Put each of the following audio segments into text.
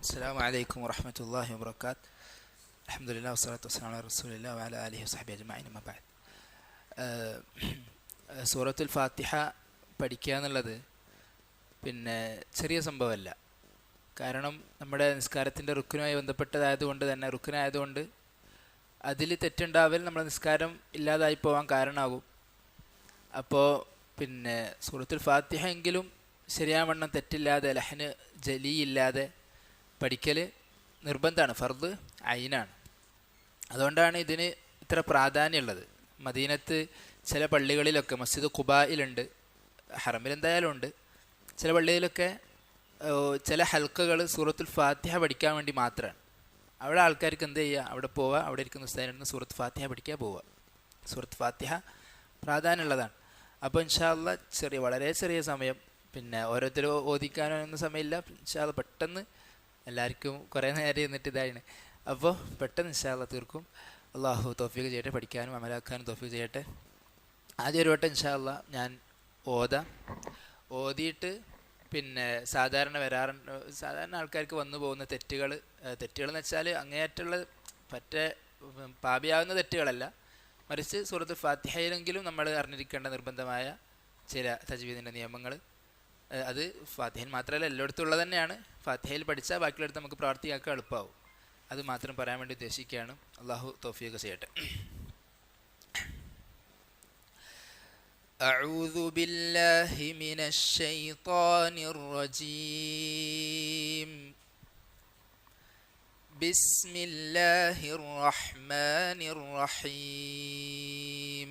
السلام عليكم ورحمة الله وبركاته الحمد لله والصلاة والسلام على رسول الله وعلى آله وصحبه أجمعين ما بعد സൂറത്തുൽ ഫാത്തിഹ പഠിക്കുക എന്നുള്ളത് പിന്നെ ചെറിയ സംഭവമല്ല കാരണം നമ്മുടെ നിസ്കാരത്തിൻ്റെ റുക്കിനുമായി ബന്ധപ്പെട്ടതായതുകൊണ്ട് തന്നെ റുക്കിനായതുകൊണ്ട് അതിൽ തെറ്റുണ്ടാവൽ നമ്മുടെ നിസ്കാരം ഇല്ലാതായി പോകാൻ കാരണമാകും അപ്പോൾ പിന്നെ സൂറത്തുൽ ഫാത്തിഹ എങ്കിലും ശരിയാവണ്ണം തെറ്റില്ലാതെ ലഹന് ജലിയില്ലാതെ പഠിക്കൽ നിർബന്ധമാണ് ഫർദ് അയിനാണ്. അതുകൊണ്ടാണ് ഇതിന് ഇത്ര പ്രാധാന്യമുള്ളത്. മദീനത്ത് ചില പള്ളികളിലൊക്കെ മസ്ജിദ് കുബായിലുണ്ട് ഹറമിൽ എന്തായാലും ഉണ്ട്. ചില പള്ളിയിലൊക്കെ ചില ഹൽക്കകൾ സൂറത്തുൽ ഫാത്തിഹ പഠിക്കാൻ വേണ്ടി മാത്രമാണ്. അവിടെ ആൾക്കാർക്ക് എന്ത് ചെയ്യുക? അവിടെ പോവുക അവിടെ ഇരിക്കുന്ന ഉസ്താദിന് സൂറത്ത് ഫാത്തിഹ പഠിക്കാൻ പോവുക. സൂറത്ത് ഫാത്തിഹ പ്രാധാന്യമുള്ളതാണ്. അപ്പോൾ ഇൻഷാല്ല ചെറിയ വളരെ ചെറിയ സമയം പിന്നെ ഓരോരുത്തർ ഓദിക്കാനൊന്നും സമയമില്ല. ഇൻഷാല്ല പെട്ടെന്ന് എല്ലാവർക്കും കുറേ നേരം ഇരുന്നിട്ട് ഇതായിരുന്നു അപ്പോൾ പെട്ടെന്ന് ഇൻഷാല്ല തീർക്കും. അള്ളാഹു തോഫീക്ക് ചെയ്യട്ടെ പഠിക്കാനും അമലാക്കാനും തോഫീക്ക് ചെയ്യട്ടെ. ആദ്യം ഒരു വട്ടം ഇൻഷാല്ല ഞാൻ ഓതാം. ഓതിയിട്ട് പിന്നെ സാധാരണ വരാറുണ്ട് സാധാരണ ആൾക്കാർക്ക് വന്നു പോകുന്ന തെറ്റുകൾ തെറ്റുകൾ എന്ന് വെച്ചാൽ അങ്ങേയറ്റുള്ള പറ്റേ പാപിയാവുന്ന തെറ്റുകളല്ല. മറിച്ച് സുഹൃത്ത് ഫാത്തിഹയിലെങ്കിലും നമ്മൾ അറിഞ്ഞിരിക്കേണ്ട നിർബന്ധമായ ചില തജ്വീദിന്റെ നിയമങ്ങൾ. അത് ഫാത്തിഹയിൽ മാത്രമല്ല എല്ലായിടത്തും ഉള്ളത് തന്നെയാണ് ഫാത്തിഹയിൽ പഠിച്ചാൽ ബാക്കിയുള്ളിടത്ത് നമുക്ക് പ്രവർത്തിയാക്കാൻ എളുപ്പമാവും അത് മാത്രം പറയാൻ വേണ്ടി ഉദ്ദേശിക്കുകയാണ് അള്ളാഹു തോഫിയൊക്കെ ചെയ്യട്ടെ أعوذ بالله من الشيطان الرجيم بسم الله الرحمن الرحيم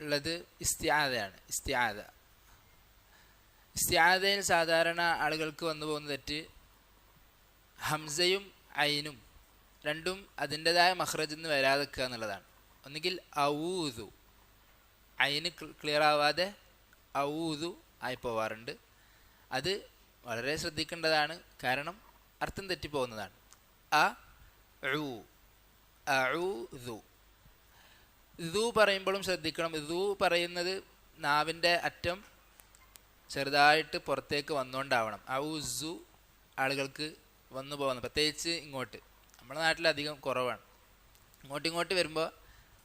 ഉള്ളത് ഇസ്തിയാദയാണ് ഇസ്തിയാദ ഇസ്തിയാദയിൽ സാധാരണ ആളുകൾക്ക് വന്നു പോകുന്ന തെറ്റ് ഹംസയും ഐനും രണ്ടും അതിന്റെതായ മഹ്റജിൽ നിന്ന് നിൽക്കുക എന്നുള്ളതാണ്. ഒന്നുകിൽ ഔദു അയിന് ക്ലിയർ ആവാതെ ഔദു ആയി പോവാറുണ്ട്. അത് വളരെ ശ്രദ്ധിക്കേണ്ടതാണ്. കാരണം അർത്ഥം തെറ്റിപ്പോകുന്നതാണ്. അ ഉ ദു പറയുമ്പോഴും ശ്രദ്ധിക്കണം. ഇതു പറയുന്നത് നാവിന്റെ അറ്റം ചെറുതായിട്ട് പുറത്തേക്ക് വന്നുകൊണ്ടാവണം. ഔസു ആളുകൾക്ക് വന്നു പോകുന്നത് പ്രത്യേകിച്ച് ഇങ്ങോട്ട്. നമ്മുടെ നാട്ടിൽ അധികം കുറവാണ്. ഇങ്ങോട്ട് ഇങ്ങോട്ട് വരുമ്പോൾ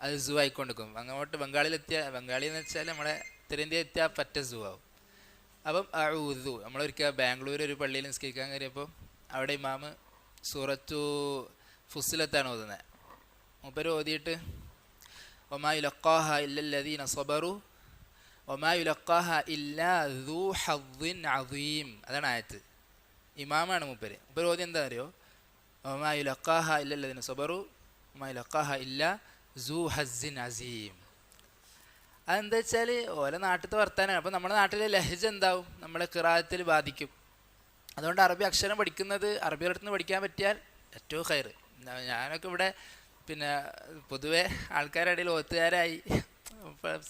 അത് സൂ ആയിക്കൊണ്ടിരിക്കും. അങ്ങോട്ട് ബംഗാളിലെത്തിയ ബംഗാളി എന്ന് വെച്ചാൽ നമ്മളെ ഉത്തരേന്ത്യ എത്തിയാൽ പറ്റ സൂ ആവും. അപ്പം അഴുതു നമ്മളൊരിക്കൽ ബാംഗ്ലൂർ ഒരു പള്ളിയിൽ നിസ്കരിക്കാൻ കയറിയപ്പോൾ അവിടെ ഇമാമ് സൂറത്തു ഫുസിലെത്താണ് ഓതുന്നത്. മൂപ്പര് ഓതിയിട്ട് ഒമാ യുലക്കാഹ ഇല്ലല്ലദീന സബറു ഒമാ യുലക്കാഹ ഇല്ലാ ദൂ ഹദ്ദിൻ അദീം അതാണ് ആയത്ത്. ഇമാമാണ് മൂപ്പര്. മൂപ്പര് ഓതി എന്താ അറിയോ? ഒമാ യുലക്കാഹ ഇല്ലല്ലദീന സബറു ഒമാ യുലക്കാഹ ഇല്ല സൂ ഹസ്സിൻ അസീം അതെന്താ വെച്ചാൽ ഓരോ നാട്ടിലത്തെ വർത്താനാണ്. അപ്പോൾ നമ്മുടെ നാട്ടിലെ ലഹജ എന്താവും? നമ്മളെ കിറാത്തിൽ ബാധിക്കും. അതുകൊണ്ട് അറബി അക്ഷരം പഠിക്കുന്നത് അറബിയുടെ അടുത്ത് നിന്ന് പഠിക്കാൻ പറ്റിയാൽ ഏറ്റവും ഹയർ ഞാനൊക്കെ ഇവിടെ പിന്നെ പൊതുവെ ആൾക്കാരുടെ ഇടയിൽ ഒത്തുകാരായി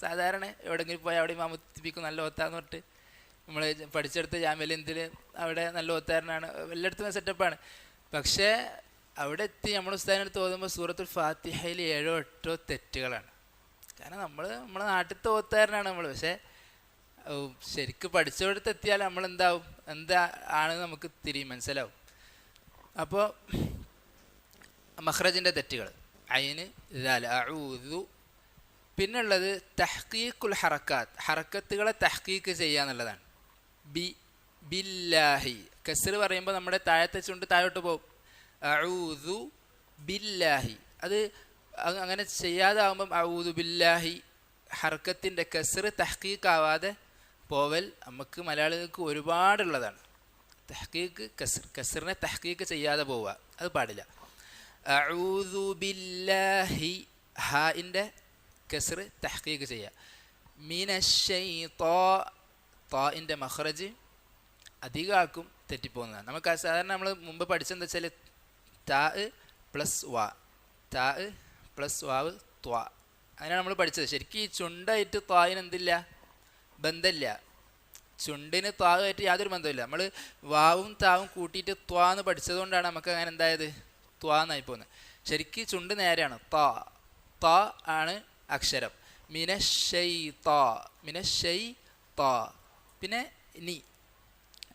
സാധാരണ എവിടെങ്കിലും പോയി അവിടെ മാമുത്തിപ്പിക്കും നല്ല ഒത്താന്ന് പറഞ്ഞിട്ട് നമ്മൾ പഠിച്ചെടുത്ത ജാമ്യലിന്തിൽ അവിടെ നല്ല ഒത്താരനാണ് എല്ലായിടത്തും സെറ്റപ്പാണ് പക്ഷേ അവിടെ എത്തി നമ്മൾ ഉസ്താദിനടുത്ത് ഓതുമ്പോൾ സൂറത്തുൽ ഫാത്തിഹയിൽ ഏഴോ എട്ടോ തെറ്റുകളാണ്. കാരണം നമ്മൾ നമ്മുടെ നാട്ടിലത്തെ ഓത്താരനാണ് നമ്മൾ പക്ഷേ ശരിക്ക് പഠിച്ചവിടത്ത് എത്തിയാൽ നമ്മൾ എന്താവും എന്താ ആണ് നമുക്ക് തിരി മനസ്സിലാവും. അപ്പോൾ മഹ്റജിന്റെ തെറ്റുകൾ അയിന് ദാല അഊദു. പിന്നുള്ളത് തഹ്കീഖുൽ ഹറക്കാത്ത്. ഹറക്കത്തുകളെ തഹ്കീക്ക് ചെയ്യുക എന്നുള്ളതാണ്. ബി ബില്ലാഹി. കസർ പറയുമ്പോൾ നമ്മുടെ താഴത്തെ ചുണ്ട് താഴോട്ട് പോകും അഊദു ബില്ലാഹി. അത് അങ്ങനെ ചെയ്യാതാവുമ്പം അഊദു ബില്ലാഹി ഹർക്കത്തിന്റെ കസർ തഹ്ക്കീക്കാവാതെ പോവൽ നമുക്ക് മലയാളികൾക്ക് ഒരുപാടുള്ളതാണ്. തഹ്ക്കീക്ക് കസർ കസറിനെ തഹ്ക്കീക്ക് ചെയ്യാതെ പോവുക. അത് പാടില്ല. അഊദു ബില്ലാഹി ഹാഇന്റെ കെസർ തഹ്ഖീഖ് ചെയ്യുക മിനശ്ശൈത്താ താഇന്റെ മഖ്റജ് അധികം ആൾക്കും തെറ്റിപ്പോകുന്നതാണ്. നമുക്ക് സാധാരണ നമ്മൾ മുമ്പ് പഠിച്ചെന്താ വെച്ചാൽ താ പ്ലസ് വാ താ പ്ലസ് വാവ് ത്വാ. അതിനാണ് നമ്മൾ പഠിച്ചത്. ശരിക്കും ഈ ചുണ്ടായിട്ട് ത്വായിന് എന്തില്ല? ബന്ധമില്ല ചുണ്ടിന് ത്വാവുമായിട്ട് യാതൊരു ബന്ധമില്ല നമ്മൾ വാവും താവും കൂട്ടിയിട്ട് ത്വാ എന്ന് പഠിച്ചതുകൊണ്ടാണ് നമുക്ക് അങ്ങനെ എന്തായത്? ത്വാ എന്നായി പോകുന്നത് ശരിക്ക് ചുണ്ട് നേരെയാണ്. ത. ത ആണ് അക്ഷരം. മിന ഷെയ് ത. മിന ഷെയ് ത. പിന്നെ നി.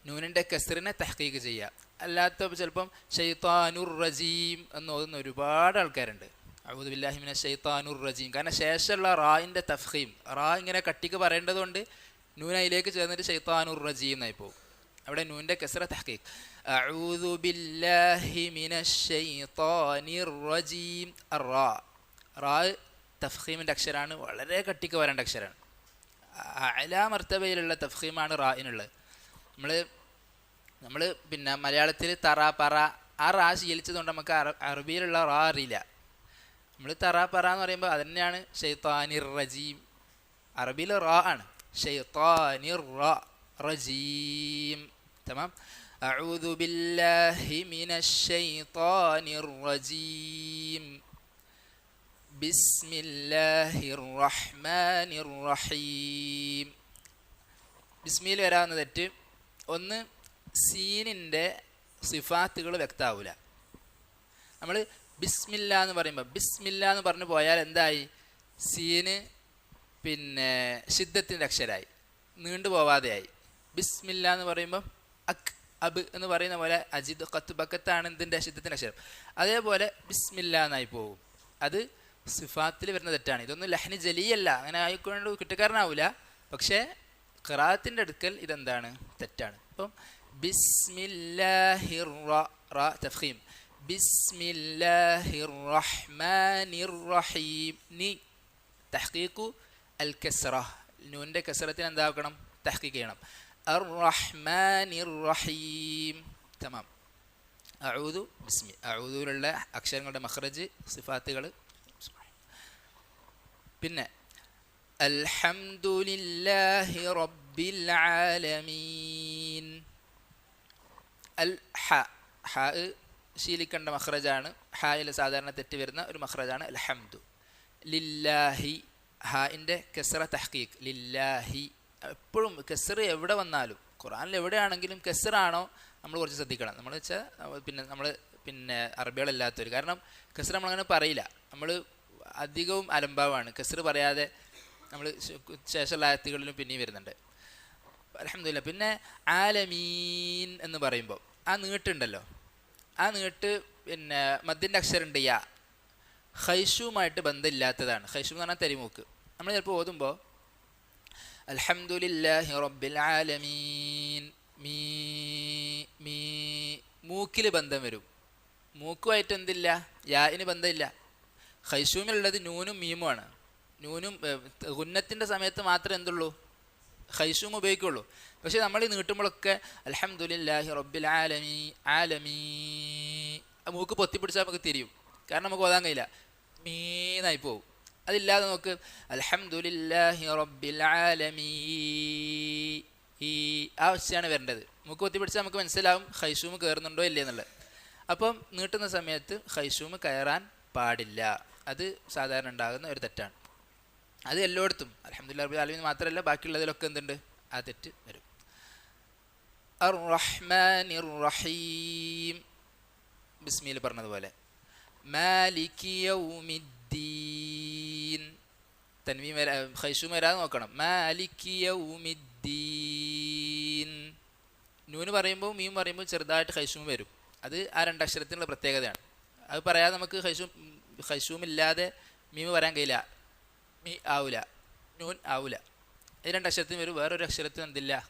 നൂനിന്റെ കസറിനെ തഹ്ക്കീക്ക് ചെയ്യുക. അല്ലാത്ത ചിലപ്പം ഷെയ്ത്താനുർ റജീം എന്ന് ഓതുന്ന ഒരുപാട് ആൾക്കാരുണ്ട്. അബുദുബില്ലാഹിമിനെ ഷെയ്ത്താനുർ റജീം. കാരണം ശേഷമുള്ള റായിന്റെ തഫ്ഹീം റാ ഇങ്ങനെ കട്ടിക്ക് പറയേണ്ടതുകൊണ്ട് നൂനയിലേക്ക് ചേർന്നിട്ട് ഷെയ്ത്താനുർ റജീം എന്നായി പോകും. അവിടെ നൂന്റെ കെസറ തഹ്ക്കീക്ക് അഊദു ബില്ലാഹി മിനശ് ശൈത്താനിർ റജീം റാ റാ തഫ്ഹീമിന്റെ അക്ഷരമാണ് വളരെ കട്ടിക്ക് വരേണ്ട അക്ഷരമാണ് അലാ മർത്തബയിലുള്ള തഫ്ഹീമാണ് റായിനുള്ളത് നമ്മൾ നമ്മൾ പിന്നെ മലയാളത്തിൽ തറ പറ ആ റാ ശീലിച്ചതുകൊണ്ട് നമുക്ക് അറ അറബിയിലുള്ള റാ അറിയില്ല. നമ്മൾ തറ പറ എന്ന് പറയുമ്പോൾ അത് തന്നെയാണ് ഷെയ്ത്താനിർ റജീം. അറബിയിൽ റാ ആണ്. ഷെയ്ത്താനിർ റജീം. തമാം. أعوذ بالله من الشيطان الرجيم بسم الله الرحمن الرحيم ബിസ്മിയിൽ വരാവുന്ന തെറ്റ് ഒന്ന് സീനിൻ്റെ സിഫാത്തുകൾ വ്യക്തമാവില്ല നമ്മൾ ബിസ്മില്ല എന്ന് പറയുമ്പോൾ ബിസ്മില്ല എന്ന് പറഞ്ഞു പോയാൽ എന്തായി സീന് പിന്നെ സിദ്ധത്തിൻ്റെ അക്ഷരമായി നീണ്ടു പോവാതെയായി ബിസ്മില്ല എന്ന് പറയുമ്പോൾ അക് അബ് എന്ന് പറയുന്ന പോലെ അജിദ് കത്ത് ബക്കത്താണ് ഇതിന്റെ സിദ്ധത്തിന്റെ അക്ഷരം. അതേപോലെ ബിസ്മില്ല എന്നായി പോകും അത് സിഫാത്തിൽ വരുന്ന തെറ്റാണ്. ഇതൊന്നും ലഹ്നി ജലിയല്ല. അങ്ങനെ ആയിക്കൊണ്ട് കിട്ടുകാരനാവില്ല പക്ഷേ ഖറാത്തിന്റെ അടുക്കൽ ഇതെന്താണ്? തെറ്റാണ്. അപ്പം ബിസ്മില്ലാഹിർ തഫീം ബിസ്മില്ലാഹിർ റഹ്മാനിർ റഹീം. നി തഹ്ഖീഖു അൽ കസ്റ. നൂന്റെ കസറത്തിന് എന്താക്കണം തഹ്ഖീഖ് ചെയ്യണം. തമാം. അഊദു ബിസ്മി. അഊദുവിലുള്ള അക്ഷരങ്ങളുടെ മഹ്റജ് സിഫാത്തുകൾ പിന്നെ അൽഹംദുലില്ലാഹി റബ്ബിൽ ആലമീൻ അൽ ഹ. ഹ ശീലിക്കേണ്ട മഹ്റജാണ് ഹായിൽ സാധാരണ തെറ്റ് വരുന്ന ഒരു മഹ്റജാണ് അൽഹംദു. ലില്ലാഹി. ഹാഇന്റെ കെസറ തഹ്ക്കീഖ് ലില്ലാഹി എപ്പോഴും കെസർ എവിടെ വന്നാലും ഖുറാനിൽ എവിടെയാണെങ്കിലും കെസറാണോ നമ്മൾ കുറച്ച് ശ്രദ്ധിക്കണം. നമ്മൾ വെച്ചാൽ പിന്നെ നമ്മൾ പിന്നെ അറബികളല്ലാത്തവർ കാരണം കെസർ നമ്മളങ്ങനെ പറയില്ല. നമ്മൾ അധികവും അലംഭാവമാണ് കെസർ പറയാതെ നമ്മൾ ശേഷമുള്ള ആയത്തുകളിലും പിന്നെയും വരുന്നുണ്ട്. അലഹമില്ല പിന്നെ ആലമീൻ എന്ന് പറയുമ്പോൾ ആ നീട്ടുണ്ടല്ലോ. ആ നീട്ട് പിന്നെ മദ്യന്റെ അക്ഷരമുണ്ട് യാ. ഹൈഷുവുമായിട്ട് ബന്ധമില്ലാത്തതാണ്. ഹൈഷു എന്ന് പറഞ്ഞാൽ തെരുമൂക്ക് നമ്മൾ ചിലപ്പോൾ ഓതുമ്പോൾ അൽഹംദുലില്ലാഹി റബ്ബിൽ ആലമീൻ. മീ മീ മൂക്കിൽ ബന്ധം വരും. മൂക്കുമായിട്ട് എന്തില്ല? യാന് ബന്ധമില്ല. ഹൈസൂമിലുള്ളത് നൂനും മീമുമാണ്. നൂനും ഉന്നത്തിന്റെ സമയത്ത് മാത്രമേ എന്തുള്ളൂ? ഹൈസൂം ഉപയോഗിക്കുള്ളൂ. പക്ഷേ നമ്മൾ ഈ നീട്ടുമ്പോഴൊക്കെ അലഹമുല്ലാഹി റബ്ബിൽ ആലമി ആലമീ. മൂക്ക് പൊത്തിപ്പിടിച്ചാൽ നമുക്ക് തിരിയും. കാരണം നമുക്ക് ഓതാൻ കഴിയില്ല. മീനായി പോകും അതില്ലാതെ നോക്ക് അലഹമുല്ലാഹി റബ്ബിൽ ആലമീ. ഈ ആ വശയാണ് വരേണ്ടത്. നമുക്ക് ഒത്തിപ്പിടിച്ചാൽ നമുക്ക് മനസ്സിലാവും ഹൈസൂമ് കയറുന്നുണ്ടോ ഇല്ലേ എന്നുള്ളത്. അപ്പം നീട്ടുന്ന സമയത്ത് ഹൈസൂമ് കയറാൻ പാടില്ല. അത് സാധാരണ ഉണ്ടാകുന്ന ഒരു തെറ്റാണ്. അത് എല്ലായിടത്തും അലഹമുല്ലാ റബ്ബിൽ ആലമീൻ മാത്രമല്ല ബാക്കിയുള്ളതിലൊക്കെ എന്തുണ്ട്? ആ തെറ്റ് വരും. റഹീം. ബിസ്മിയിൽ പറഞ്ഞതുപോലെ മാലിക് യൗമിദ്ദീൻ. തൻവീം വരാ ഖൈഷൂം വരാതെ നോക്കണം. മാലിക് യൗമിദ്ദീൻ. നൂന് പറയുമ്പോൾ മീം പറയുമ്പോൾ ചെറുതായിട്ട് ഖൈഷൂം വരും. അത് ആ രണ്ടക്ഷരത്തിനുള്ള പ്രത്യേകതയാണ്. അത് പറയാതെ നമുക്ക് ഖൈഷൂം ഖൈഷൂം ഇല്ലാതെ മീം വരാൻ കഴിയില്ല. മീ ആവില്ല നൂൻ ആവില്ല ഈ രണ്ടക്ഷരത്തിന് വരും. വേറൊരു അക്ഷരത്തിന് എന്തില്ല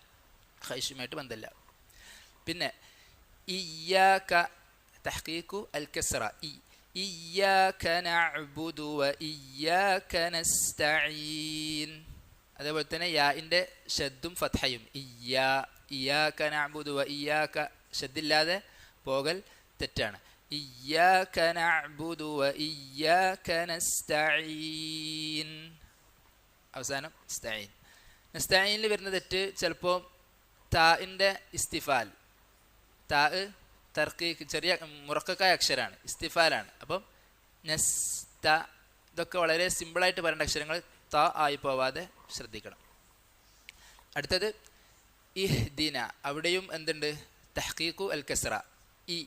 ഖൈഷുമായിട്ട് ബന്ധമില്ല. പിന്നെ ഇയ്യാക്ക തഹ്ഖീഖു അൽ കസറ. ഇ അതേപോലെ തന്നെ യാഇന്റെ ഷദ്ദും ഫത്ഹയും. ഇയ്യാ ഇയ്യാക നഅ്ബുദു വ ഷദ്ദില്ലാതെ പോകൽ തെറ്റാണ്. ഇയ്യാക നഅ്ബുദു വ അവസാനം നസ്തഈൻ നസ്തഈനിൽ വരുന്ന തെറ്റ് ചിലപ്പോൾ താഇന്റെ ഇസ്തിഫാൽ. താ തർക്കീക്ക് ചെറിയ മുറക്കക്കായ അക്ഷരമാണ് ഇസ്തിഫാലാണ്. അപ്പം നെസ് ത ഇതൊക്കെ വളരെ സിമ്പിളായിട്ട് പറയേണ്ട അക്ഷരങ്ങൾ ത ആയി പോവാതെ ശ്രദ്ധിക്കണം. അടുത്തത് ഇഹ്ദിന അവിടെയും എന്തുണ്ട്? തഹ്ക്കീഖു അൽ കസ്ര ഇ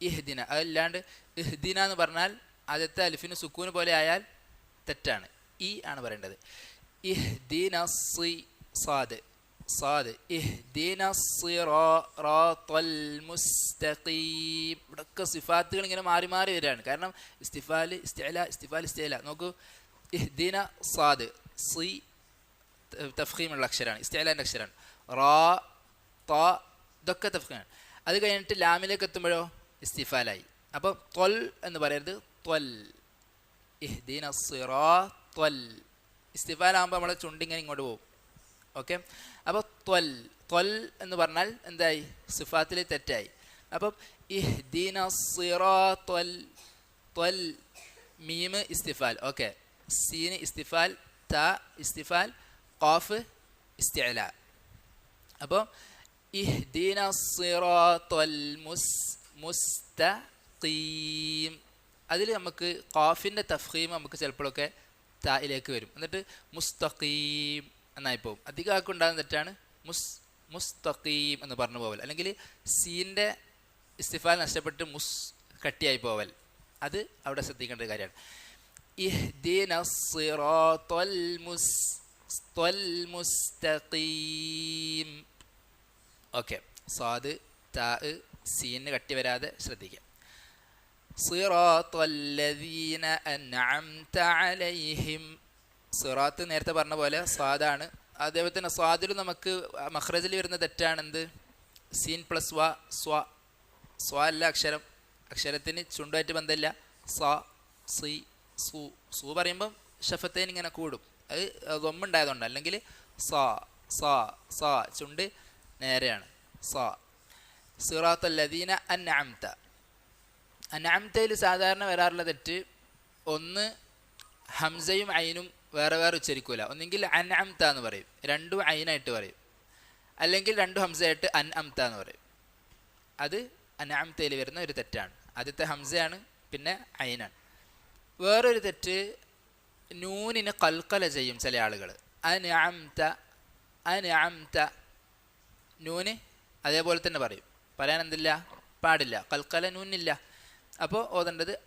ഇഹ്ദിന. അതല്ലാണ്ട് ഇഹ്ദിന എന്ന് പറഞ്ഞാൽ ആദ്യത്തെ അലിഫിന് സുക്കൂന് പോലെ ആയാൽ തെറ്റാണ്. ഇ ആണ് പറയേണ്ടത്. ഇഹ്ദിന സി സാദ്. സാദ് മുസ്തഖീം. ഇവിടൊക്കെ സിഫാത്തുകൾ ഇങ്ങനെ മാറി മാറി വരികയാണ്. കാരണം ഇസ്തിഫാൽ ഇസ്തിഅല ഇസ്തിഫാൽ ഇസ്തിഅല. നോക്കൂ. ഇഹ്ദിന സാദ് സി തഫീമുള്ള അക്ഷരമാണ് ഇസ്തേലാന്റെ അക്ഷരമാണ് റാ ത ഇതൊക്കെ തഫ്ഖീം അത് കഴിഞ്ഞിട്ട് ലാമിലേക്ക് എത്തുമ്പോഴോ ഇസ്തിഫാലായി. അപ്പോൾ ത്വൽ എന്ന് പറയരുത്. ത്വൽ ഇഹ്ദിന സിറാ ത്വൽ ഇസ്തിഫാലാകുമ്പോൾ നമ്മളെ ചുണ്ടിങ്ങനെ ഇങ്ങോട്ട് പോകും. ഓക്കെ? അപ്പോൾ ത്വൽ ത്വൽ എന്ന് പറഞ്ഞാൽ എന്തായി? സിഫാത്തിൽ തെറ്റായി. അപ്പം ഇഹ്ദീന സിറാത്വൽ ത്വൽ മീമ് ഇസ്തിഫാൽ. ഓക്കെ. സീന് ഇസ്തിഫാൽ ത ഇസ്തിഫാൽ ഖാഫ് ഇസ്തിഅല. അപ്പോൾ ഇഹ്ദീന സിറാത്വൽ മുസ് മുസ്തഖീം. അതിൽ നമുക്ക് ഖാഫിന്റെ തഫീം നമുക്ക് ചിലപ്പോഴൊക്കെ തായിലേക്ക് വരും. എന്നിട്ട് മുസ്തഖീം. എന്നായി പോകും. അധിക ആൾക്ക് ഉണ്ടാകുന്ന തെറ്റാണ് മുസ് മുസ്തഖീം എന്ന് പറഞ്ഞു പോവൽ. അല്ലെങ്കിൽ സീന്റെ ഇസ്തിഫാൽ നഷ്ടപ്പെട്ട് മുസ് കട്ടിയായി പോവൽ. അത് അവിടെ ശ്രദ്ധിക്കേണ്ട ഒരു കാര്യമാണ്. മുസ്തഖീം. ഓക്കെ. സ്വാദ് താ സീന് കട്ടി വരാതെ ശ്രദ്ധിക്കാം സിറാത്തല്ലദീന അൻഅംത അലൈഹിം സിറാത്ത് നേരത്തെ പറഞ്ഞ പോലെ സ്വാദാണ് അതേപോലെ തന്നെ സ്വാദിൽ നമുക്ക് മഹ്റജിൽ വരുന്ന തെറ്റാണ് എന്ത് സീൻ പ്ലസ് വ സ്വ. സ്വ അല്ല അക്ഷരം. അക്ഷരത്തിന് ചുണ്ടുമായിട്ട് ബന്ധമില്ല. സ സി സു. സു പറയുമ്പം ഷഫത്തേൻ ഇങ്ങനെ കൂടും. അത് ഗൊമ്മുണ്ടായതുകൊണ്ട്. അല്ലെങ്കിൽ സ സ സ ചുണ്ട് നേരെയാണ്. സ. സിറാത്ത് അല്ലദീന അന്നാമത്ത അനാമത്തയിൽ സാധാരണ വരാറുള്ള തെറ്റ് ഒന്ന് ഹംസയും ഐനും വേറെ വേറെ ഉച്ചരിക്കൂല. ഒന്നെങ്കിൽ അൻ അംത എന്ന് പറയും. രണ്ടും അയിനായിട്ട് പറയും. അല്ലെങ്കിൽ രണ്ടും ഹംസയായിട്ട് അൻ അംത എന്ന് പറയും. അത് അനാമത്തയിൽ വരുന്ന ഒരു തെറ്റാണ്. ആദ്യത്തെ ഹംസയാണ് പിന്നെ അയിനാണ്. വേറൊരു തെറ്റ് നൂനിന് കൽക്കല ചെയ്യും ചില ആളുകൾ. അൻ അംത അൻ അംത നൂന് അതേപോലെ തന്നെ പറയും. പറയാൻ എന്തില്ല? പാടില്ല. കൽക്കല നൂനില്ല. അപ്പോൾ ഓതേണ്ടത്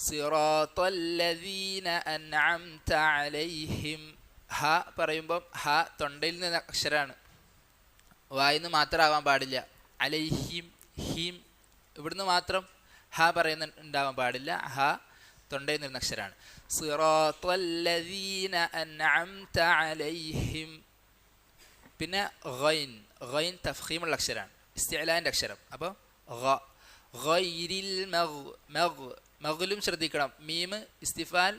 അൻഅംത സിറാത്തല്ലദീന അൻഅംത അലൈഹിം. ഹ പറയുമ്പം ഹ തൊണ്ടയിൽ നിന്ന് അക്ഷരമാണ് വായിന്ന് മാത്രം ആവാൻ പാടില്ല. അലൈഹിം ഹീം. ഇവിടുന്ന് മാത്രം ഹ പറയുന്ന ഉണ്ടാവാൻ പാടില്ല. ഹ തൊണ്ടയിൽ നിന്ന് അക്ഷരമാണ് സിറാത്തല്ലദീന അൻഅംത അലൈഹിം. പിന്നെ ഗൈൻ. ഗൈൻ തഫ്ഹീമുള്ള അക്ഷരമാണ് ഇസ്തിഅലാന്റെ അക്ഷരം. അപ്പോൾ ഗ. ഗൈരിൽ മഗ് മഗ്. മഗലും ശ്രദ്ധിക്കണം. മീമ് ഇസ്തിഫാൽ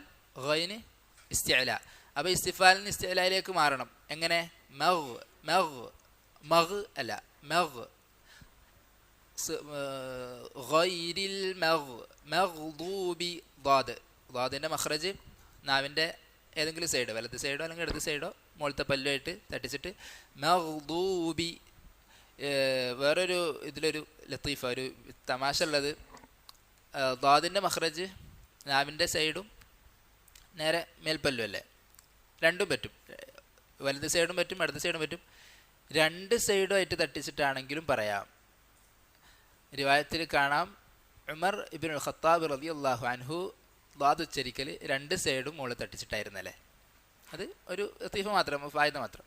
ഗൈന് ഇസ്തിഅല. അപ്പോൾ ഇസ്തിഫാലിന് ഇസ്തിഅലയിലേക്ക് മാറണം. എങ്ങനെ? മഗ് മഗ് മഗ് അല്ല മഗ്. ഗൈരിൽ മഗ് മഗ്ദൂബി ദ്വാദ് ദ്വാദിന്റെ മഹ്റജ് നാവിന്റെ ഏതെങ്കിലും സൈഡോ വലത്ത് സൈഡോ അല്ലെങ്കിൽ ഇടത് സൈഡോ മുകളത്തെ പല്ലുമായിട്ട് തട്ടിച്ചിട്ട് മഗ്ദൂബി വേറൊരു ഇതിലൊരു ലത്തീഫ ഒരു തമാശ ഉള്ളത് ദ്വാദിന്റെ മഹ്റജ് നാവിന്റെ സൈഡും നേരെ മേൽപ്പല്ലും അല്ലേ രണ്ടും പറ്റും. വലത് സൈഡും പറ്റും ഇടത് സൈഡും പറ്റും. രണ്ട് സൈഡും ആയിട്ട് തട്ടിച്ചിട്ടാണെങ്കിലും പറയാം. റിവായത്തിൽ കാണാം ഉമർ ഇബിൻ ഖത്താബ് റബി അള്ളാഹു അൻഹു ദ്വാദ് ഉച്ചരിക്കൽ രണ്ട് സൈഡും മുകളിൽ തട്ടിച്ചിട്ടായിരുന്നല്ലേ? അത് ഒരു ലത്തീഫ മാത്രം വായന മാത്രം.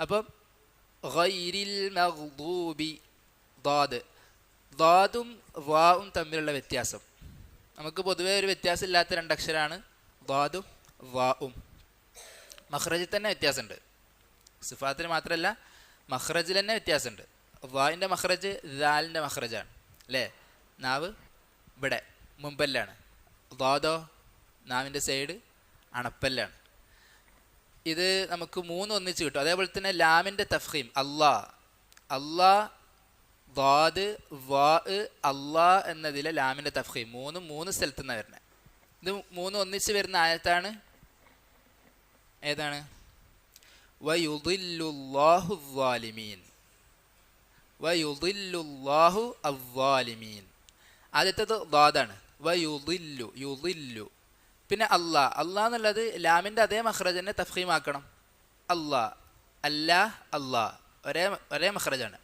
അപ്പം ഗൈരിൽ മഗ്ദൂബി ദ്വാദ് ദ്വാദും വാവും തമ്മിലുള്ള വ്യത്യാസം. നമുക്ക് പൊതുവേ ഒരു വ്യത്യാസം വ്യത്യാസമില്ലാത്ത രണ്ടക്ഷരാണ് ദ്വാദും വാവും. മഹ്റജിൽ തന്നെ വ്യത്യാസമുണ്ട്. സിഫാത്തിന് മാത്രമല്ല മഹ്റജിൽ തന്നെ വ്യത്യാസമുണ്ട്. വാവിന്റെ മഹ്റജ് ദാലിന്റെ മഹ്റജാണ് അല്ലേ? നാവ് ഇവിടെ മുമ്പല്ലാണ്. ദ്വാദോ നാവിന്റെ സൈഡ് അണപ്പല്ലാണ്. ഇത് നമുക്ക് മൂന്ന് ഒന്നിച്ച് കിട്ടും. അതേപോലെ തന്നെ ലാമിന്റെ തഫീം അള്ളാ അള്ളാ ദ്വാദ് വാ അള്ളാ എന്നതിലെ ലാമിന്റെ തഫ്ഹി മൂന്ന് മൂന്ന് സ്ഥലത്തു നിന്നാണ് വരുന്നത് ഇത് മൂന്ന് ഒന്നിച്ച് വരുന്ന ആയത്താണ്? ഏതാണ്? ആദ്യത്തേത് വയുദില്ലു യുദില്ലു. പിന്നെ അള്ളാ അള്ളാ എന്നുള്ളത് ലാമിന്റെ അതേ മഹ്റജനെ തഫ്ഹീമാക്കണം അള്ളാ അല്ലാ അള്ളാ ഒരേ ഒരേ മഹ്റജാണ്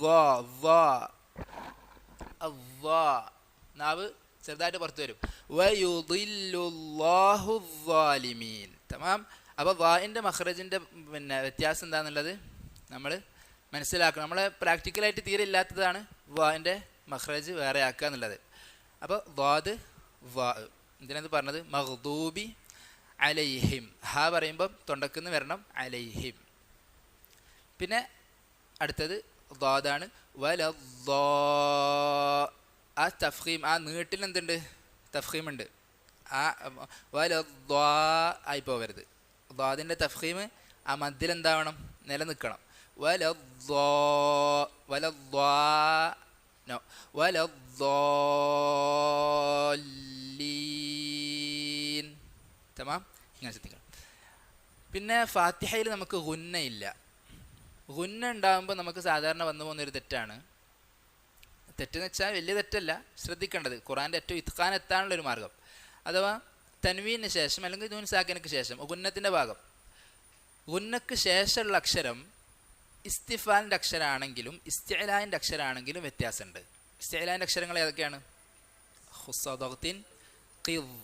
ദ്വാ അവ്വാ നാവ് ചെറുതായിട്ട് പുറത്തു വരും. വയുദില്ലുല്ലാഹു തമാം. അപ്പോൾ വായിന്റെ മഹ്റജിന്റെ പിന്നെ വ്യത്യാസം എന്താണെന്നുള്ളത് നമ്മൾ മനസ്സിലാക്കണം. നമ്മളെ പ്രാക്ടിക്കലായിട്ട് തീരെ ഇല്ലാത്തതാണ് വായിന്റെ മഹ്റജ് വേറെ ആക്കുക എന്നുള്ളത്. അപ്പോൾ വാദ് വാ എന്തിനത് പറഞ്ഞത്? മഹ്ദൂബി അലൈഹിം. ഹ പറയുമ്പം തൊണ്ടക്കുന്ന് വരണം അലൈഹിം. പിന്നെ അടുത്തത് ദാദാണ് വല ആ തഫ്ഹീം ആ നീട്ടിൽ എന്തുണ്ട്? തഫ്ഹീം ഉണ്ട്. ആ വല ആയി പോകരുത്. ദ്വാദിന്റെ തഫ്ഹീം ആ മദ്യൽ എന്താവണം? നിലനിൽക്കണം. വല വല നോ. വല തമാം. ഇങ്ങനെ ശ്രദ്ധിക്കണം. പിന്നെ ഫാത്തിഹയിൽ നമുക്ക് ഗുന്ന ഇല്ല ഗുന്ന ഉണ്ടാകുമ്പോൾ നമുക്ക് സാധാരണ വന്നു പോകുന്ന ഒരു തെറ്റാണ്. തെറ്റെന്ന് വെച്ചാൽ വലിയ തെറ്റല്ല. ശ്രദ്ധിക്കേണ്ടത് ഖുറാന്റെ ഏറ്റവും ഇത്ഖാൻ എത്താനുള്ള ഒരു മാർഗം. അഥവാ തൻവീന് ശേഷം അല്ലെങ്കിൽ നൂൻ സാക്കിനക്ക് ശേഷം ഗുന്നത്തിന്റെ ഭാഗം. ഗുന്നക്ക് ശേഷമുള്ള അക്ഷരം ഇസ്തിഫാലിന്റെ അക്ഷരമാണെങ്കിലും ഇസ്തിലാന്റെ അക്ഷരമാണെങ്കിലും വ്യത്യാസമുണ്ട്. ഇസ്തിലാന്റെ അക്ഷരങ്ങൾ ഏതൊക്കെയാണ്? ഹുസ തൊഹത്തിൻ ഖിവ്.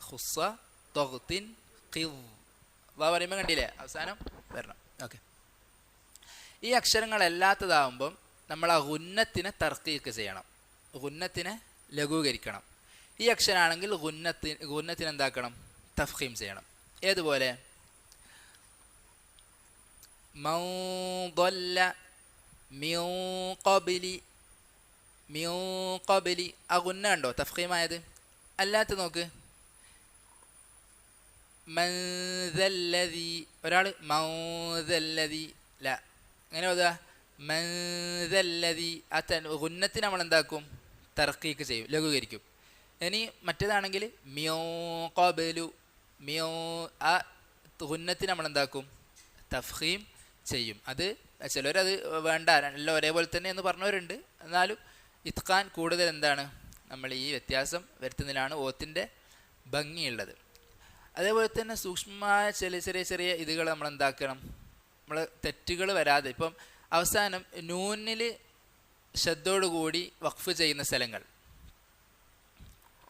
ഹുസ തൊഹത്തിൻ ഖിവ് പറയുമ്പോൾ കണ്ടില്ലേ? അവസാനം വരണം. ഓക്കെ. ഈ അക്ഷരങ്ങളല്ലാത്തതാവുമ്പം നമ്മൾ ആ ഗുന്നത്തിനെ തർക്കീക്ക് ചെയ്യണം. ഗുന്നത്തിനെ ലഘൂകരിക്കണം. ഈ അക്ഷരമാണെങ്കിൽ ഗുന്നത്തി ഗുന്നത്തിന് എന്താക്കണം? തഫ്ഹീം ചെയ്യണം. ഏതുപോലെ? മൗദല്ല ആ ഗുന്ന ഉണ്ടോ തഫ്ഹീമായത് അല്ലാത്ത നോക്ക്. മൻദല്ലതി ഒരാൾ മൗദല്ലതി ല. എങ്ങനെ ഓതുക? മൻദല്ലതി ആ ഗുന്നത്തിന് നമ്മൾ എന്താക്കും? തർക്കീക്ക് ചെയ്യും ലഘൂകരിക്കും. ഇനി മറ്റേതാണെങ്കിൽ മിയോ കോബലു മിയോ ആ ഗുന്നത്തിന് നമ്മൾ എന്താക്കും? തഫീം ചെയ്യും. അത് ചിലരത് വേണ്ട അല്ല ഒരേപോലെ തന്നെ എന്ന് പറഞ്ഞവരുണ്ട്. എന്നാലും ഇത്ഖാൻ കൂടുതൽ എന്താണ്? നമ്മൾ ഈ വ്യത്യാസം വരുത്തുന്നതിലാണ് ഓത്തിന്റെ ഭംഗിയുള്ളത്. അതേപോലെ തന്നെ സൂക്ഷ്മമായ ചെറിയ ചെറിയ ചെറിയ ഇതുകൾ നമ്മൾ എന്താക്കണം? നമ്മൾ തെറ്റുകൾ വരാതെ. ഇപ്പം അവസാനം നൂനിൽ ശ്രദ്ധയോടുകൂടി വഖഫ് ചെയ്യുന്ന സ്ഥലങ്ങൾ.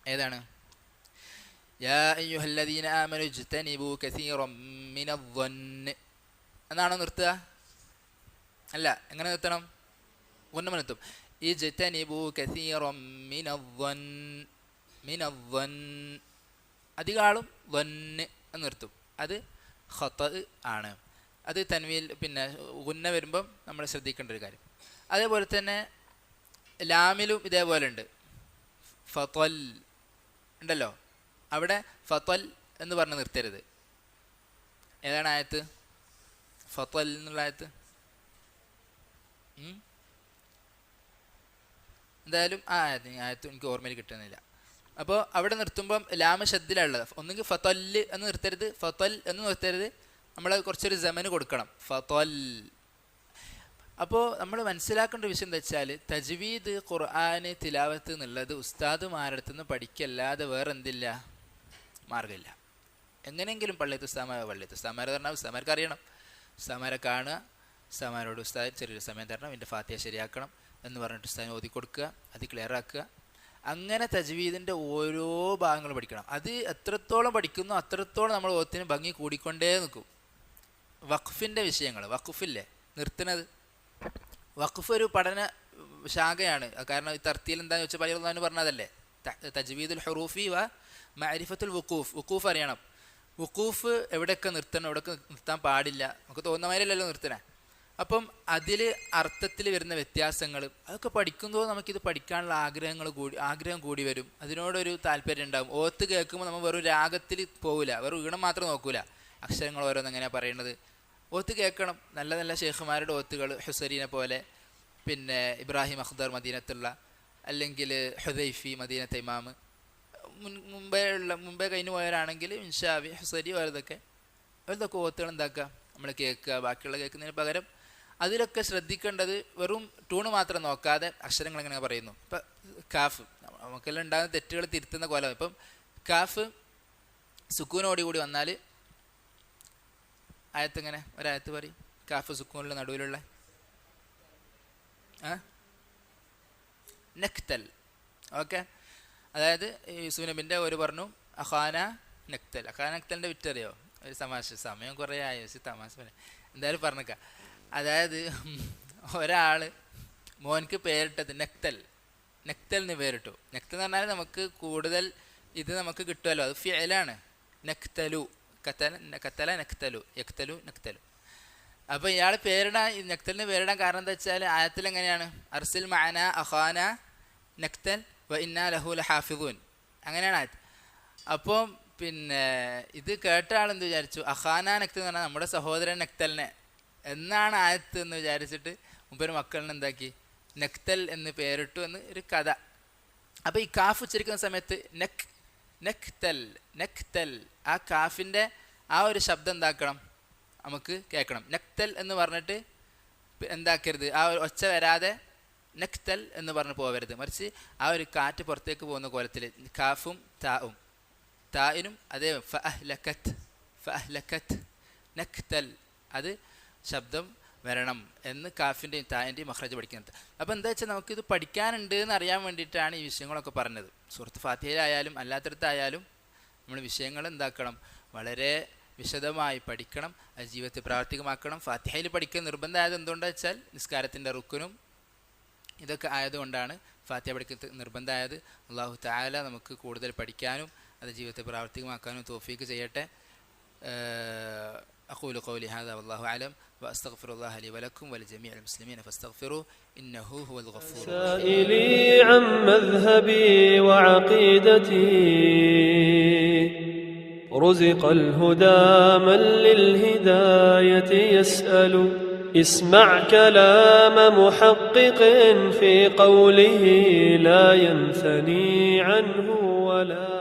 ഏതാണ്? എന്നാണോ നിർത്തുക? അല്ല എങ്ങനെ നിർത്തണം? ഒന്നും ഈ ജിത്തനിബു കസീറം മിനവൻ മിനവൻ അധികാളും വന്ന് നിർത്തും. അത് ഹത്ത് ആണ്. അത് തൻവിയിൽ പിന്നെ ഉന്ന വരുമ്പം നമ്മൾ ശ്രദ്ധിക്കേണ്ട ഒരു കാര്യം. അതേപോലെ തന്നെ ലാമിലും ഇതേപോലെ ഉണ്ട്. ഫത്വൽ ഉണ്ടല്ലോ. അവിടെ ഫത്വൽ എന്ന് പറഞ്ഞ് നിർത്തരുത്. ഏതാണ് ആയത്ത്? ഫത്വൽ എന്നുള്ള ആയത്ത്? എന്തായാലും ആ ആയത്ത് ആയത്ത് എനിക്ക് ഓർമ്മയിൽ കിട്ടുന്നില്ല. അപ്പോൾ അവിടെ നിർത്തുമ്പം ലാമ ശബ്ദിലുള്ളത് ഒന്നുകിൽ ഫത്വൽ എന്ന് നിർത്തരുത് ഫത്വൽ എന്ന് നിർത്തരുത് നമ്മൾ കുറച്ചൊരു ജമന് കൊടുക്കണം. ഫത്വൽ അപ്പോൾ നമ്മൾ മനസ്സിലാക്കേണ്ട വിഷയം എന്താ വെച്ചാൽ തജ്വീദ് ഖുർആന് തിലാവത്ത് എന്നുള്ളത് ഉസ്താദുമാരടുത്ത് നിന്ന് പഠിക്കല്ലാതെ വേറെ എന്തില്ല മാർഗമില്ല എങ്ങനെയെങ്കിലും പള്ളിയത്ത് ഉസ്താമാർ പള്ളിയത്ത് ഉസ്താമാരെ തരണം ഉസ്താമാർക്ക് അറിയണം. ഉസ്താമാരെ കാണുക ഉസ്താമാരോട് ഉസ്താദ് ചെറിയൊരു സമയം തരണം എന്റെ ഫാത്തിയ ശരിയാക്കണം എന്ന് പറഞ്ഞിട്ട് ഉസ്താദിനെ ഓതി കൊടുക്കുക അത് ക്ലിയർ ആക്കുക. അങ്ങനെ തജ്വീദിന്റെ ഓരോ ഭാഗങ്ങളും പഠിക്കണം. അത് എത്രത്തോളം പഠിക്കുന്നു അത്രത്തോളം നമ്മൾ ഓത്തിന് ഭംഗി കൂടിക്കൊണ്ടേ നിൽക്കും. വഖഫിന്റെ വിഷയങ്ങൾ വഖഫില്ലേ? നിർത്തുന്നത്. വഖഫ് ഒരു പഠന ശാഖയാണ്. കാരണം ഈ തർത്തിയിൽ എന്താണെന്ന് വെച്ചാൽ പലർന്നു പറഞ്ഞതല്ലേ? തജ്വീദുൽ ഹുറൂഫി വ മാരിഫത്തുൽ വുക്കൂഫ് വുക്കൂഫ് അറിയണം. വുക്കൂഫ് എവിടെയൊക്കെ നിർത്തണം എവിടെയൊക്കെ നിർത്താൻ പാടില്ല? നമുക്ക് തോന്നുന്ന മാതിരിയല്ലല്ലോ നിർത്തണേ. അപ്പം അതിൽ അർത്ഥത്തിൽ വരുന്ന വ്യത്യാസങ്ങൾ അതൊക്കെ പഠിക്കുമ്പോൾ നമുക്കിത് പഠിക്കാനുള്ള ആഗ്രഹങ്ങൾ കൂടി ആഗ്രഹം കൂടി വരും. അതിനോടൊരു താല്പര്യം ഉണ്ടാകും ഓത്ത് കേൾക്കുമ്പോൾ നമ്മൾ വെറും രാഗത്തിൽ പോകില്ല വെറും ഈണം മാത്രം നോക്കൂല. അക്ഷരങ്ങൾ ഓരോന്ന് എങ്ങനെയാണ് പറയുന്നത് ഓത്ത് കേൾക്കണം. നല്ല നല്ല ഷേഖുമാരുടെ ഓത്തുകൾ ഹുസരീനെ പോലെ. പിന്നെ ഇബ്രാഹിം അഖ്ദർ മദീനത്തുള്ള അല്ലെങ്കിൽ ഹുദൈഫി മദീനത്തെ ഇമാമ്. മുൻ മുമ്പേ ഉള്ള മുമ്പേ കഴിഞ്ഞു പോയവരാണെങ്കിൽ ഇൻഷാവി ഹുസരി ഓരതൊക്കെ അവരതൊക്കെ ഓത്തുകൾ എന്താക്കുക? നമ്മൾ കേൾക്കുക ബാക്കിയുള്ള കേൾക്കുന്നതിന് പകരം അതിലൊക്കെ ശ്രദ്ധിക്കേണ്ടത് വെറും ടൂണ് മാത്രം നോക്കാതെ അക്ഷരങ്ങൾ എങ്ങനെ പറയുന്നു. ഇപ്പം കാഫ് നമുക്കെല്ലാം ഉണ്ടാകുന്ന തെറ്റുകൾ തിരുത്തുന്ന കോലം ഇപ്പം കാഫ് സുക്കൂനോടുകൂടി വന്നാൽ ആയത്ത് എങ്ങനെ ഒരായത്ത് പറയും. കാഫ് സുക്കൂണിലെ നടുവിലുള്ള. നെക്തൽ ഓക്കെ? അതായത് യൂസുഫ് ഒരു പറഞ്ഞു അഖാന നെക്തൽ അഖാന നെക്തലിന്റെ വിറ്ററിയോ ഒരു തമാശ. സമയം കുറേ ആയോ. തമാശ പറയാം എന്തായാലും പറഞ്ഞേക്കാം. അതായത് ഒരാൾ മോൻക്ക് പേരിട്ടത് നെക്തൽ നെക്തൽ എന്ന് പേരിട്ടു. നെക്തൽ എന്ന് പറഞ്ഞാൽ നമുക്ക് കൂടുതൽ ഇത് നമുക്ക് കിട്ടുമല്ലോ അത് ഫിയലാണ് നെക്തലു കത്തല കത്തല നക്തലു യക്തലു നക്തലു. അപ്പോൾ ഇയാൾ പേരിടാൻ നക്തലിന് പേരിടാൻ കാരണം എന്താ വെച്ചാൽ ആയത്തിൽ എങ്ങനെയാണ്? അർസിൽ മാന അഹാന നക്തൽ വ ഇന്ന ലഹുൽ ഹാഫിദൂൻ അങ്ങനെയാണ് ആയത് അപ്പോൾ പിന്നെ ഇത് കേട്ട ആളെന്ത് വിചാരിച്ചു? അഹാന നക്തൽ എന്ന് പറഞ്ഞാൽ നമ്മുടെ സഹോദരൻ നക്തലിനെ. എന്നാണ് ആയത്ത് എന്ന് വിചാരിച്ചിട്ട് മുമ്പൊരു മക്കളിനെ എന്താക്കി? നക്തൽ എന്ന് പേരിട്ടു എന്ന് ഒരു കഥ. അപ്പോൾ ഈ കാഫ് ഉച്ചരിക്കുന്ന സമയത്ത് നെക് നെക്തൽ നെക്തൽ. ആ കാഫിന്റെ ആ ഒരു ശബ്ദം എന്താക്കണം? നമുക്ക് കേൾക്കണം. നെക്തൽ എന്ന് പറഞ്ഞിട്ട് എന്താക്കരുത്? ആ ഒരു ഒച്ച വരാതെ നെക്തൽ എന്ന് പറഞ്ഞ് പോകരുത് മറിച്ച് ആ ഒരു കാറ്റ് പുറത്തേക്ക് പോകുന്ന കോലത്തിൽ കാഫും താവും തായിനും അതേ ഫഅഹ്ലക്കത്ത് ഫഅഹ്ലക്കത്ത് നെക്തൽ. അത് ശബ്ദം വരണം എന്ന് കാഫിന്റെയും താന്റെയും മഹ്രജ് പഠിക്കുന്നത്. അപ്പോൾ എന്താ വെച്ചാൽ നമുക്കിത് പഠിക്കാനുണ്ട് എന്ന് അറിയാൻ വേണ്ടിയിട്ടാണ് ഈ വിഷയങ്ങളൊക്കെ പറഞ്ഞത്. സുഹൃത്ത് ഫാത്തിയിലായാലും അല്ലാത്തടത്തായാലും നമ്മൾ വിഷയങ്ങൾ എന്താക്കണം? വളരെ വിശദമായി പഠിക്കണം അത് ജീവിതത്തെ പ്രാവർത്തികമാക്കണം. ഫാത്തിഹയിൽ പഠിക്കാൻ നിർബന്ധമായത് എന്തുകൊണ്ടാ വെച്ചാൽ നിസ്കാരത്തിന്റെ റുക്കനും ഇതൊക്കെ ആയതുകൊണ്ടാണ് ഫാത്തിഹ പഠിക്കൽ നിർബന്ധമായത്. അള്ളാഹു താല നമുക്ക് കൂടുതൽ പഠിക്കാനും അത് ജീവിതത്തെ പ്രാവർത്തികമാക്കാനും തോഫീക്ക് ചെയ്യട്ടെ. അഖൂൽ ഖൗലി ഹാദ അള്ളാഹു ആലം وأستغفر الله لي ولكم ولجميع المسلمين فاستغفروه إنه هو الغفور سائلي عن مذهبي وعقيدتي. رزق الهدى من للهداية يسأل. اسمع كلام محقق في قوله لا ينثني عنه ولا